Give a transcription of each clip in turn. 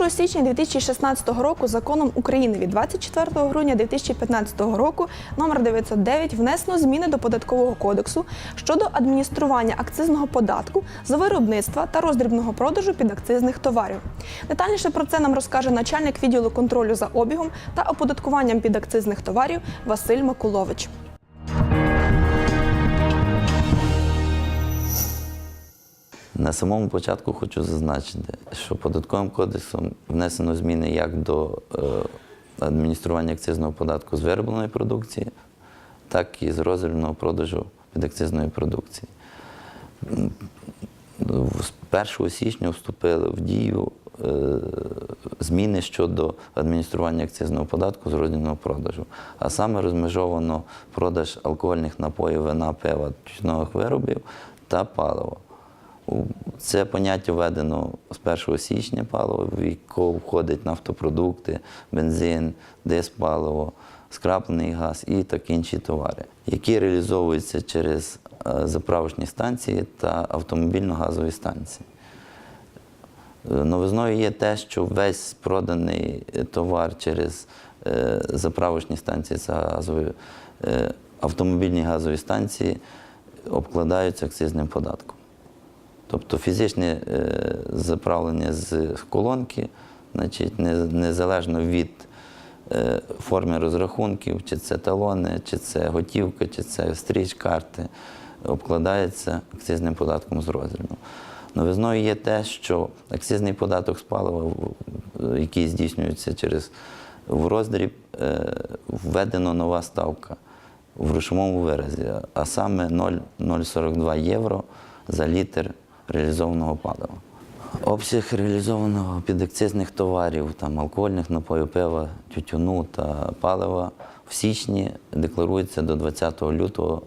1 січня 2016 року законом України від 24 грудня 2015 року номер 909 внесено зміни до податкового кодексу щодо адміністрування акцизного податку за виробництва та роздрібного продажу підакцизних товарів. Детальніше про це нам розкаже начальник відділу контролю за обігом та оподаткуванням підакцизних товарів Василь Макулович. На самому початку хочу зазначити, що податковим кодексом внесено зміни як до е, адміністрування акцизного податку з виробленої продукції, так і з роздрібного продажу підакцизної продукції. З 1 січня вступили в дію е, зміни щодо адміністрування акцизного податку з роздрібного продажу, а саме розмежовано продаж алкогольних напоїв, вина, пива, тютюнових виробів та палива. Це поняття введено з 1 січня паливо, в яке входить нафтопродукти, бензин, диспаливо, скраплений газ і так інші товари, які реалізовуються через е, заправочні станції та автомобільно-газові станції. Е, Новизною є те, що весь проданий товар через е, заправочні станції та газові, автомобільні газові станції обкладаються акцизним податком. Тобто фізичне е, заправлення з колонки, незалежно від е, форми розрахунків, чи це талони, чи це готівка, чи це стріч карти, обкладається акцизним податком з розрібну. Новизною є те, що акцизний податок з палива, який здійснюється через в роздріб, е, введено нова ставка в грошовому виразі, а саме 0,042 євро за літр реалізованого палива. Обсяг реалізованого підакцизних товарів, там, алкогольних напоїв, пива, тютюну та палива в січні декларується до 20 лютого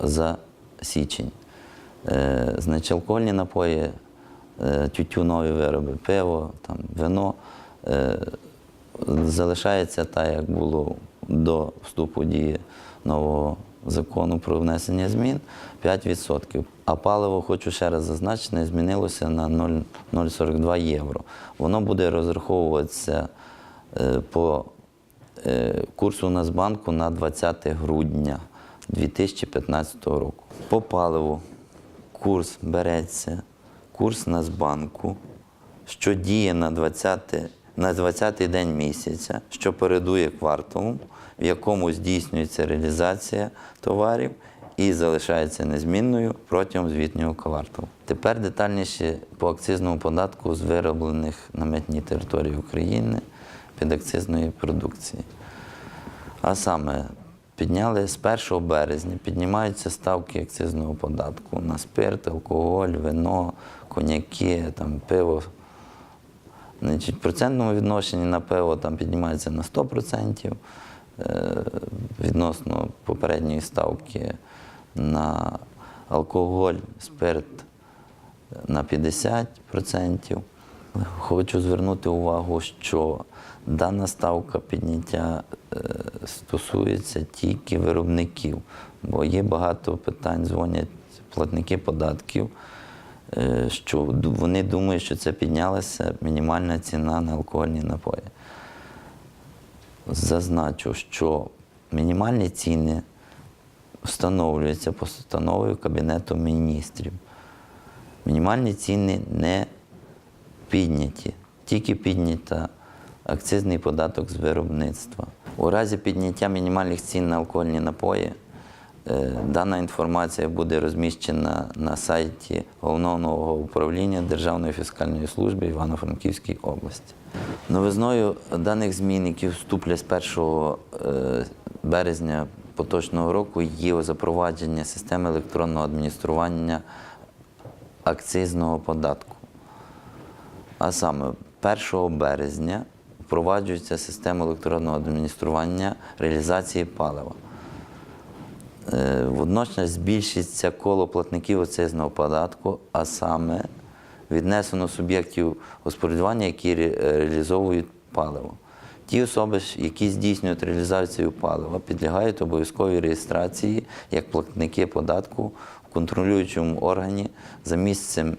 за січень. Е, значить, алкогольні напої, е, тютюнові вироби, пиво, там, вино е, залишається так, як було до вступу дії нового закону про внесення змін 5%. А паливо, хочу ще раз зазначити, змінилося на 0,42 євро. Воно буде розраховуватися е, по е, курсу Нацбанку на 20 грудня 2015 року. По паливу курс береться, курс Нацбанку, що діє на 20, на 20-й день місяця, що передує кварталу, в якому здійснюється реалізація товарів і залишається незмінною протягом звітнього кварталу. Тепер детальніше по акцизному податку з вироблених на митній території України підакцизної продукції. А саме підняли з 1 березня, піднімаються ставки акцизного податку на спирт, алкоголь, вино, коньяки, там, пиво. Значить, в процентному відношенні на пиво там піднімається на 100% е, відносно попередньої ставки на алкоголь, спирт на 50%. Хочу звернути увагу, що дана ставка підняття е, стосується тільки виробників, бо є багато питань, дзвонять платники податків, е, що вони думають, що це піднялася мінімальна ціна на алкогольні напої. Зазначу, що мінімальні ціни встановлюються постановою Кабінету міністрів. Мінімальні ціни не підняті, тільки піднята акцизний податок з виробництва. У разі підняття мінімальних цін на алкогольні напої е, дана інформація буде розміщена на сайті Головного управління Державної фіскальної служби Івано-Франківської області. Новизною даних змін, які вступлять з 1 е, березня поточного року, є запровадження системи електронного адміністрування акцизного податку. А саме 1 березня впроваджується система електронного адміністрування реалізації палива. Е, Водночас збільшиться коло платників акцизного податку, а саме віднесено суб'єктів господарювання, які реалізовують паливо. Ті особи, які здійснюють реалізацію палива, підлягають обов'язковій реєстрації як платники податку в контролюючому органі за місцем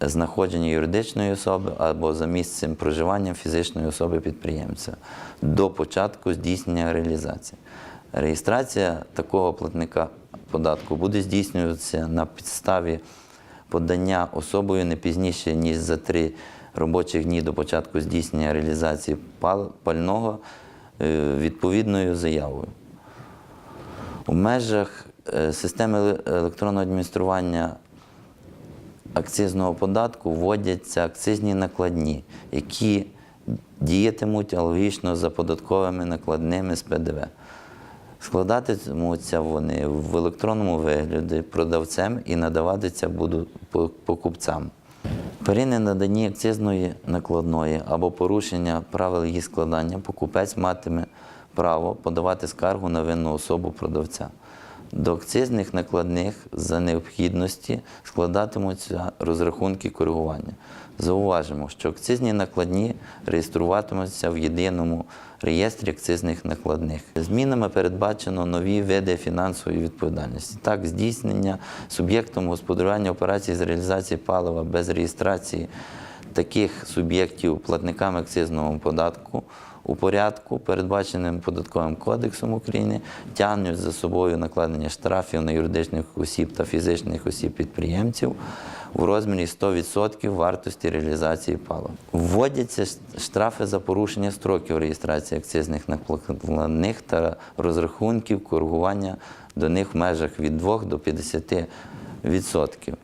знаходження юридичної особи або за місцем проживання фізичної особи підприємця до початку здійснення реалізації. Реєстрація такого платника податку буде здійснюватися на підставі подання особою не пізніше, ніж за три робочих дні до початку здійснення реалізації пального е, відповідною заявою. У межах е, системи електронного адміністрування акцизного податку вводяться акцизні накладні, які діятимуть аналогічно за податковими накладними з ПДВ. Складатимуться вони в електронному вигляді продавцем і надаватися будуть покупцям. При ненаданні акцизної накладної або порушення правил її складання покупець матиме право подавати скаргу на винну особу продавця. До акцизних накладних за необхідності складатимуться розрахунки коригування. Зауважимо, що акцизні накладні реєструватимуться в єдиному реєстрі акцизних накладних. Змінами передбачено нові види фінансової відповідальності. Так, здійснення суб'єктом господарювання операцій з реалізації палива без реєстрації таких суб'єктів платниками акцизного податку у порядку, передбаченим податковим кодексом України, тягнуть за собою накладення штрафів на юридичних осіб та фізичних осіб підприємців у розмірі 100% вартості реалізації палива. Вводяться штрафи за порушення строків реєстрації акцизних накладних та розрахунків коригування до них в межах від 2 до 50%,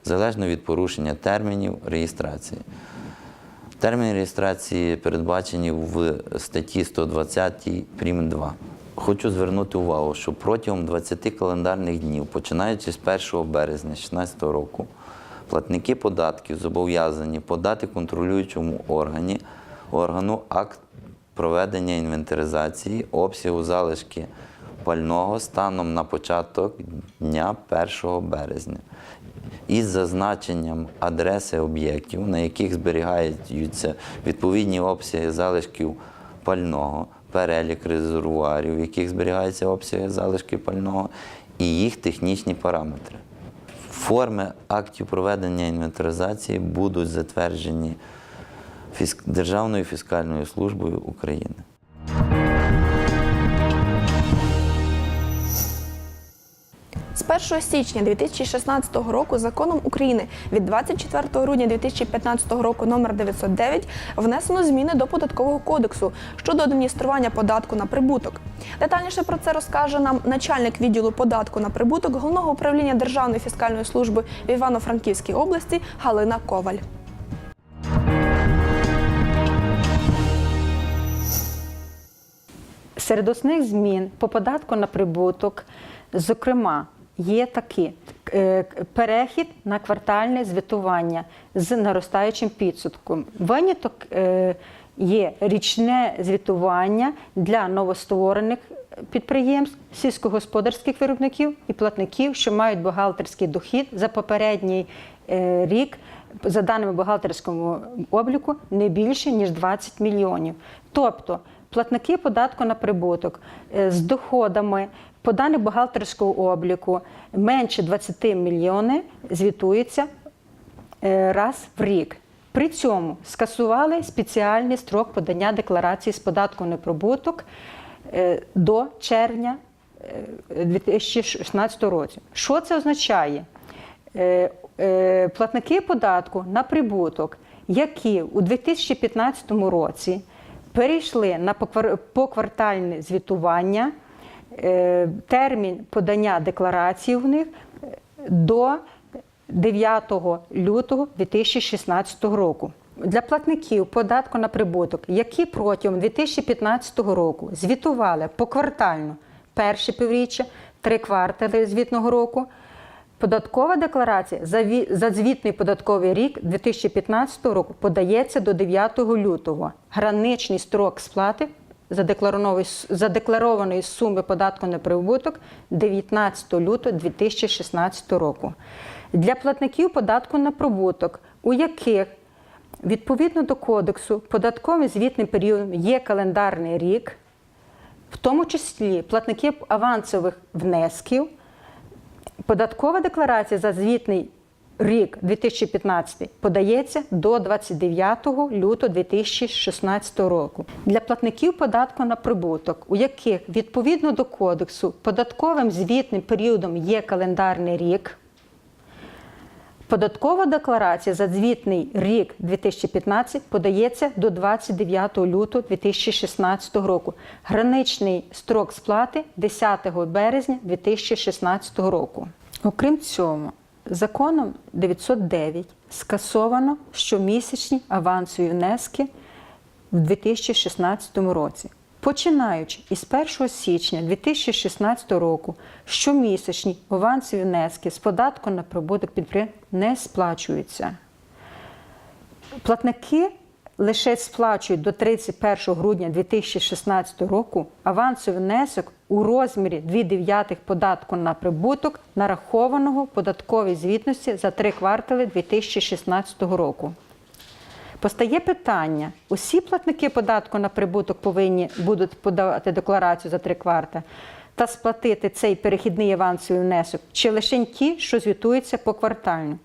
залежно від порушення термінів реєстрації. Терміни реєстрації передбачені в статті 120 прим. 2. Хочу звернути увагу, що протягом 20 календарних днів, починаючи з 1 березня 2016 року, платники податків зобов'язані подати контролюючому органі органу акт проведення інвентаризації обсягу залишки пального станом на початок дня 1 березня із зазначенням адреси об'єктів, на яких зберігаються відповідні обсяги залишків пального, перелік резервуарів, в яких зберігаються обсяги залишків пального, і їх технічні параметри. Форми актів проведення інвентаризації будуть затверджені Державною фіскальною службою України. З 1 січня 2016 року законом України від 24 грудня 2015 року номер 909 внесено зміни до податкового кодексу щодо адміністрування податку на прибуток. Детальніше про це розкаже нам начальник відділу податку на прибуток головного управління Державної фіскальної служби в Івано-Франківській області Галина Коваль. Серед основних змін по податку на прибуток, зокрема, є такі: Е, перехід на квартальне звітування з наростаючим підсутком. Виняток е, є річне звітування для новостворених підприємств, сільськогосподарських виробників і платників, що мають бухгалтерський дохід за попередній е, рік. За даними бухгалтерського обліку, не більше ніж 20 мільйонів. Тобто платники податку на прибуток з доходами по даних бухгалтерського обліку менше 20 мільйонів звітуються е, раз в рік. При цьому скасували спеціальний строк подання декларації з податку на прибуток е, до червня е, 2016 року. Що це означає? Е, е, Платники податку на прибуток, які у 2015 році перейшли на поквартальне звітування, е, термін подання декларації в них е, до 9 лютого 2016 року. Для платників податку на прибуток, які протягом 2015 року звітували поквартально перше півріччя, три квартали звітного року, Податкова декларація за звітний податковий рік 2015 року подається до 9 лютого. Граничний строк сплати задекларованої суми податку на прибуток 19 лютого 2016 року. Для платників податку на прибуток, у яких відповідно до кодексу податковим звітним періодом є календарний рік, в тому числі платники авансових внесків, Податкова декларація за звітний рік 2015 подається до 29 лютого 2016 року. Для платників податку на прибуток, у яких відповідно до кодексу податковим звітним періодом є календарний рік. Податкова декларація за звітний рік 2015 подається до 29 лютого 2016 року. Граничний строк сплати 10 березня 2016 року. Окрім цього, законом 909 скасовано щомісячні авансові внески в 2016 році. Починаючи із 1 січня 2016 року, щомісячні авансові внески з податку на прибуток підприємств не сплачуються. Платники лише сплачують до 31 грудня 2016 року авансовий внесок у розмірі 2 дев'ятих податку на прибуток, нарахованого податковій звітності за три квартали 2016 року. Постає питання: усі платники податку на прибуток повинні будуть подавати декларацію за три кварти та сплатити цей перехідний авансовий внесок, чи лише ті, що звітуються поквартально.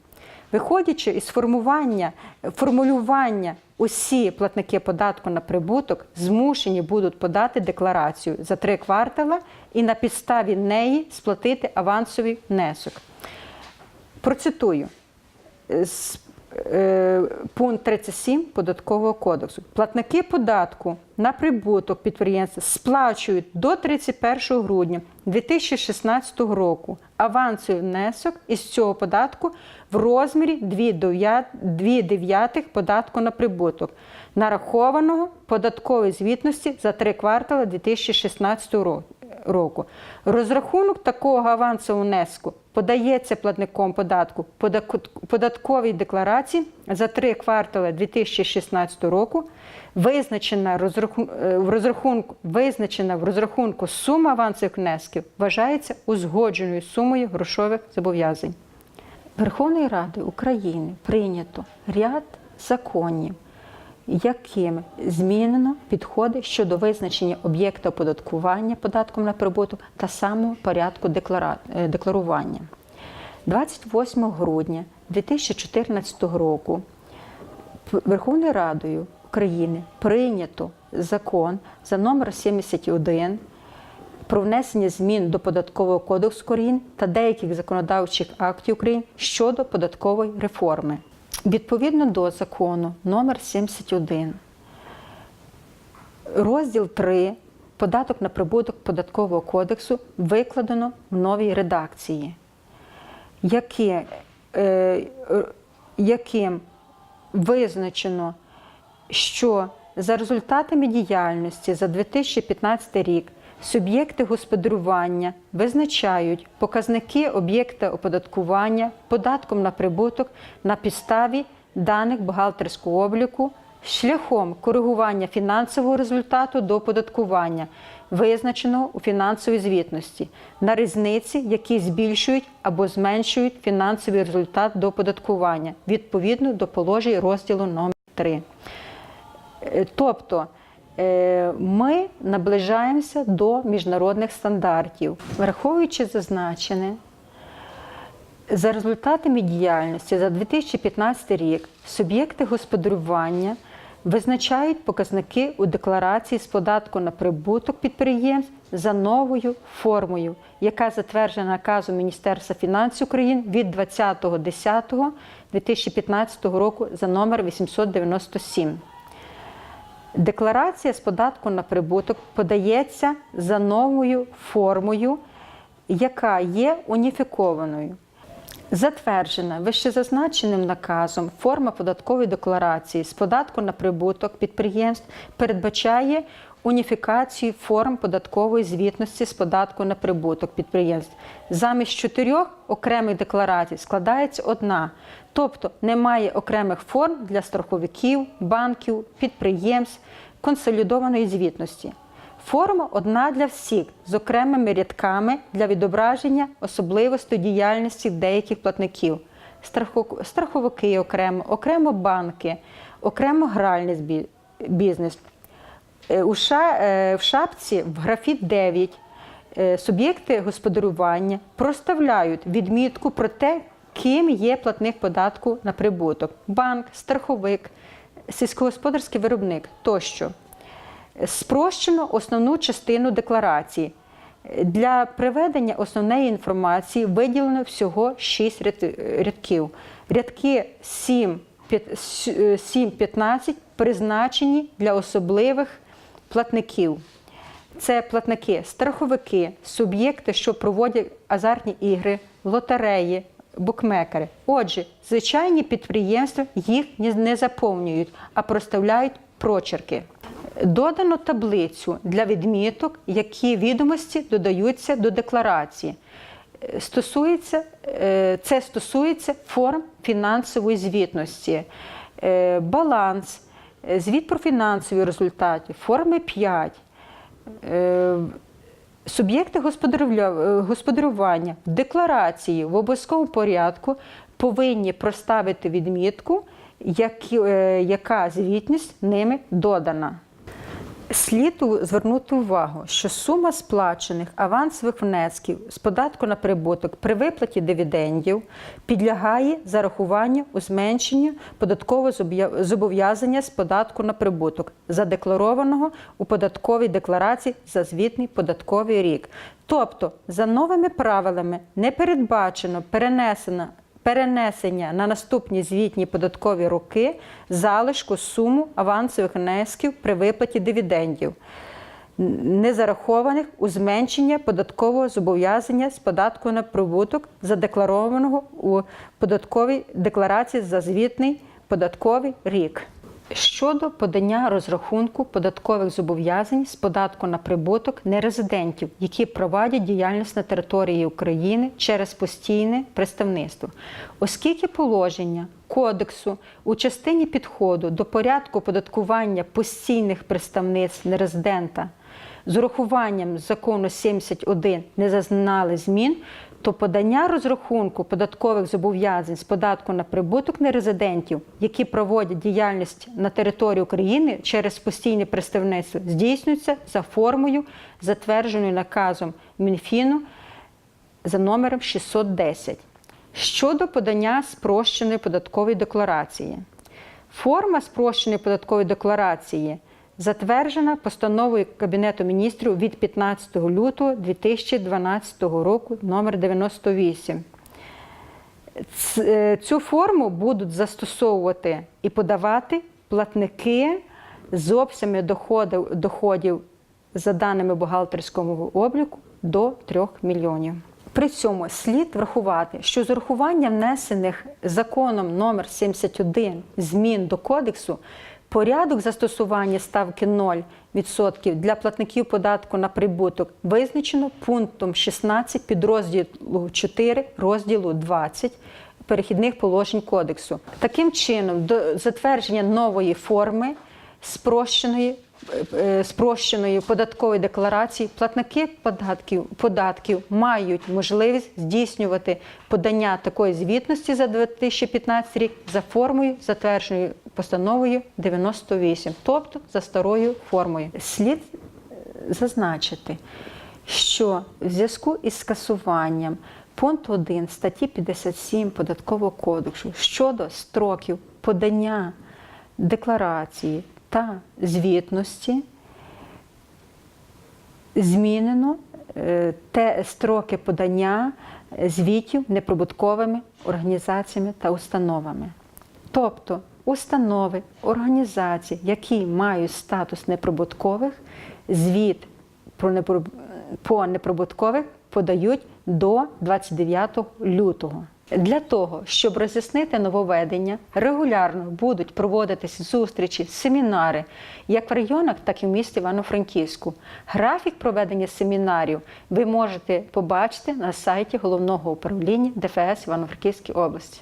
Виходячи із формування, формулювання, усі платники податку на прибуток змушені будуть подати декларацію за три квартала і на підставі неї сплатити авансовий внесок. Процитую з пункт 37 податкового кодексу. Платники податку на прибуток підприємства сплачують до 31 грудня 2016 року авансовий внесок із цього податку в розмірі 2 дев'ятих податку на прибуток, нарахованого податкової звітності за три квартали 2016 року. Розрахунок такого авансового внеску подається платником податку податковій декларації за три квартали 2016 року. Визначена е, в розрахунку, визначена в розрахунку сума авансових внесків вважається узгодженою сумою грошових зобов'язань. Верховною Радою України прийнято ряд законів, якими змінено підходи щодо визначення об'єкта оподаткування податком на прибуток та самого порядку е, декларування. 28 грудня 2014 року Верховною Радою України прийнято закон за номер 71 про внесення змін до податкового кодексу України та деяких законодавчих актів України щодо податкової реформи. Відповідно до закону номер 71 Розділ 3 Податок на прибуток податкового кодексу викладено в новій редакції, які, е, е, яким визначено, що за результатами діяльності за 2015 рік суб'єкти господарювання визначають показники об'єкта оподаткування податком на прибуток на підставі даних бухгалтерського обліку шляхом коригування фінансового результату до оподаткування, визначеного у фінансовій звітності, на різниці, які збільшують або зменшують фінансовий результат до оподаткування відповідно до положень розділу номер 3. Е, Тобто ми наближаємося до міжнародних стандартів, враховуючи зазначене. За результатами діяльності за 2015 рік суб'єкти господарювання визначають показники у декларації з податку на прибуток підприємств за новою формою, яка затверджена наказом Міністерства фінансів України від 20.10.2015 року за номер 897. Декларація з податку на прибуток подається за новою формою, яка є уніфікованою. Затверджена вищезазначеним наказом форма податкової декларації з податку на прибуток підприємств передбачає уніфікацію форм податкової звітності з податку на прибуток підприємств. Замість чотирьох окремих декларацій складається одна, тобто немає окремих форм для страховиків, банків, підприємств, консолідованої звітності. Форма одна для всіх з окремими рядками для відображення особливостей діяльності деяких платників. Страховики окремо, окремо банки, окремо гральний бізнес. Е, е, в шапці в графі 9 е, суб'єкти господарювання проставляють відмітку про те, ким є платник податку на прибуток: банк, страховик, сільськогосподарський виробник тощо. Спрощено основну частину декларації. Для приведення основної інформації виділено всього 6 рядків. Рядки 7, 7-15 призначені для особливих платників. Це платники, страховики, суб'єкти, що проводять азартні ігри, лотереї, букмекери. Отже, звичайні підприємства їх не- заповнюють, а проставляють прочерки. Додано таблицю для відміток, які відомості додаються до декларації. Е, Стосується, е, це стосується форм фінансової звітності, Е, баланс, звіт про фінансові результати, форми 5, Е, Суб'єкти е, господарювання декларації в обов'язковому порядку повинні проставити відмітку, е, яка звітність ними додана. Слід звернути увагу, що сума сплачених авансових внесків з податку на прибуток при виплаті дивідендів підлягає зарахуванню у зменшенню податкового зобов'язання з податку на прибуток, задекларованого у податковій декларації за звітний податковий рік. Тобто, за новими правилами не передбачено перенесено перенесення на наступні звітні податкові роки залишку суму авансових внесків при виплаті дивідендів, не зарахованих у зменшення податкового зобов'язання з податку на прибуток, задекларованого у податковій декларації за звітний податковий рік. Щодо подання розрахунку податкових зобов'язань з податку на прибуток нерезидентів, які проводять діяльність на території України через постійне представництво, оскільки положення кодексу у частині підходу до порядку податкування постійних представництв нерезидента з урахуванням закону 71 не зазнали змін, то подання розрахунку податкових зобов'язань з податку на прибуток нерезидентів, які проводять діяльність на території України через постійне представництво, здійснюється за формою, затвердженою наказом Мінфіну за номером 610. Щодо подання спрощеної податкової декларації. Форма спрощеної податкової декларації затверджена постановою Кабінету міністрів від 15 лютого 2012 року номер 98. Е, Цю форму будуть застосовувати і подавати платники з обсягами доходів, доходів за даними бухгалтерського обліку до 3 мільйонів. При цьому слід врахувати, що з урахування внесених законом номер 71 змін до кодексу порядок застосування ставки 0% для платників податку на прибуток визначено пунктом 16 підрозділу 4 розділу 20 перехідних положень кодексу. Таким чином, до затвердження нової форми спрощеної е, спрощеної податкової декларації платники податків, податків мають можливість здійснювати подання такої звітності за 2015 рік за формою, затвердженою постановою 98, тобто за старою формою. Слід е, зазначити, що в зв'язку із скасуванням пункту 1 статті 57 Податкового кодексу щодо строків подання декларації та звітності змінено е, те строки подання звітів неприбутковими організаціями та установами. Тобто установи, організації, які мають статус неприбуткових, звіт по неприбуткових подають до 29 лютого. Для того, щоб роз'яснити нововведення, регулярно будуть проводитися зустрічі, семінари як в районах, так і в місті Івано-Франківську. Графік проведення семінарів ви можете побачити на сайті головного управління ДФС Івано-Франківської області.